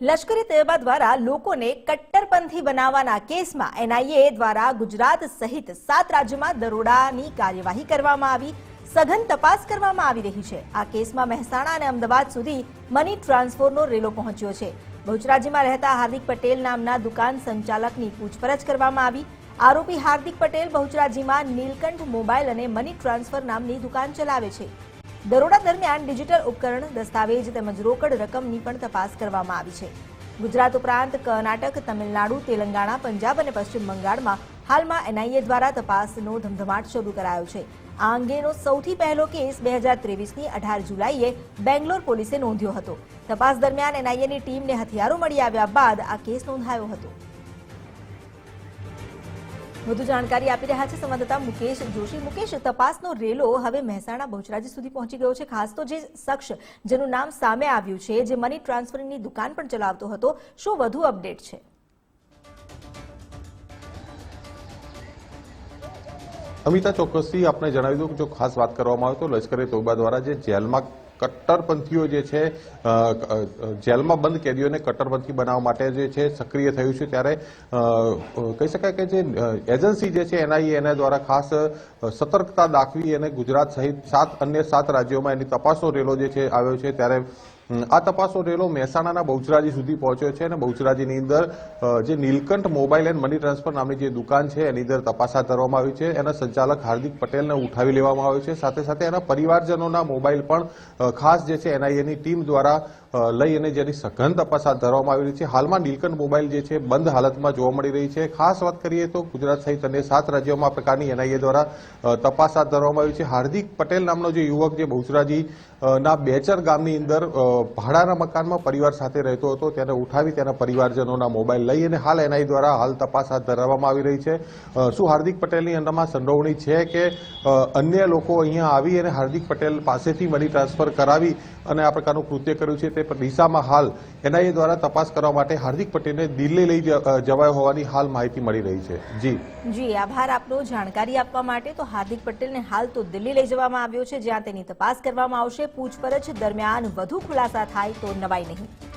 લશ્કરી તૈયબા દ્વારા લોકોને કટ્ટરપંથી બનાવવાના કેસમાં એનઆઈએ દ્વારા ગુજરાત સહિત સાત રાજ્યોમાં દરોડાની કાર્યવાહી કરવામાં આવી. સઘન તપાસ કરવામાં આવી રહી છે. આ કેસમાં મહેસાણા અને અમદાવાદ સુધી મની ટ્રાન્સફરનો રેલો પહોંચ્યો છે. બહુચરાજીમાં રહેતા હાર્દિક પટેલ નામના દુકાન સંચાલકની પૂછપરછ કરવામાં આવી. આરોપી હાર્દિક પટેલ બહુચરાજીમાં નીલકંઠ મોબાઈલ અને મની ટ્રાન્સફર નામની દુકાન ચલાવે છે. દરોડા દરમિયાન ડિજિટલ ઉપકરણ, દસ્તાવેજ તેમજ રોકડ રકમની પણ તપાસ કરવામાં આવી છે. ગુજરાત ઉપરાંત કર્ણાટક, તમિલનાડુ, તેલંગાણા, પંજાબ અને પશ્ચિમ બંગાળમાં હાલમાં એનઆઈએ દ્વારા તપાસનો ધમધમાટ શરૂ કરાયો છે. આ અંગેનો સૌથી પહેલો કેસ બે હજાર ત્રેવીસની અઢાર જુલાઈએ બેંગ્લોર પોલીસે નોંધ્યો હતો. તપાસ દરમિયાન એનઆઈએની ટીમને હથિયારો મળી આવ્યા બાદ આ કેસ નોંધાયો હતો. વધુ જાણકારી આપી રહ્યા છે સંવાદદાતા મુકેશ જોશી. મુકેશ, તપાસનો રેલો હવે મહેસાણા બહુચરાજી સુધી પહોંચી ગયો છે, ખાસ તો જે શખ્સ જેનું નામ સામે આવ્યું છે, જે મની ટ્રાન્સફરની દુકાન પણ ચલાવતો હતો, શું વધુ અપડેટ છે? અમિતા ચોક્કસથી આપણે જણાવી દઉં કે જો ખાસ વાત કરવામાં આવે તો લશ્કરે તોબા દ્વારા જે જેલમાં કટ્ટરપંથીઓ જે છે જેલમાં બંધ કેદીઓને કટ્ટરપંથી બનાવવા માટે જે છે સક્રિય થયું છે ત્યારે કહી શકાય કે જે એજન્સી જે છે એનઆઈએ એના દ્વારા ખાસ સતર્કતા દાખવી અને ગુજરાત સહિત સાત અન્ય સાત રાજ્યોમાં એની તપાસનો રેલો જે છે આવ્યો છે ત્યારે આ તપાસનો રેલો મહેસાણાના બહુચરાજી સુધી પહોંચ્યો છે અને બહુચરાજીની અંદર જે Nilkanth mobile and money transfer નામની જે દુકાન છે, એની અંદર તપાસ હાથ ધરવામાં આવી છે. એના સંચાલક હાર્દિક પટેલને ઉઠાવી લેવામાં આવ્યો છે. સાથે સાથે એના પરિવારજનોના મોબાઈલ પણ ખાસ જે છે એનઆઈએની ટીમ દ્વારા લઈ અને જેની સઘન તપાસ હાથ ધરવામાં આવી રહી છે. હાલમાં નીલકંઠ મોબાઈલ જે છે બંધ હાલતમાં જોવા મળી રહી છે. ખાસ વાત કરીએ તો ગુજરાત સહિત અન્ય સાત રાજ્યોમાં આ પ્રકારની એનઆઈએ દ્વારા તપાસ હાથ ધરવામાં આવી છે. હાર્દિક પટેલ નામનો જે યુવક જે બહુચરાજી ના બેચર ગામની અંદર ભાડાના મકાનમાં પરિવાર સાથે રહેતો હતો, તેને ઉઠાવી તેના પરિવારજનોના મોબાઈલ લઈ અને હાલ એનઆઈ દ્વારા હાલ તપાસ હાથ ધરવામાં આવી રહી છે. શું હાર્દિક પટેલની અંદરમાં સંડોવણી છે કે અન્ય લોકો અહીંયા આવી અને હાર્દિક પટેલ પાસેથી મની ટ્રાન્સફર કરાવી અને આ પ્રકારનું કૃત્ય કર્યું છે તે દિશામાં હાલ એનઆઈએ દ્વારા તપાસ કરવા માટે હાર્દિક પટેલને દિલ્હી લઈ જવાયો હોવાની હાલ માહિતી મળી રહી છે. જી. જી, આભાર આપનો જાણકારી આપવા માટે. તો હાર્દિક પટેલને હાલ તો દિલ્હી લઈ જવામાં આવ્યો છે, જ્યાં તેની તપાસ કરવામાં આવશે. પૂછપરછ દરમિયાન વધુ ખુલાસા થાય તો નવાઈ નહીં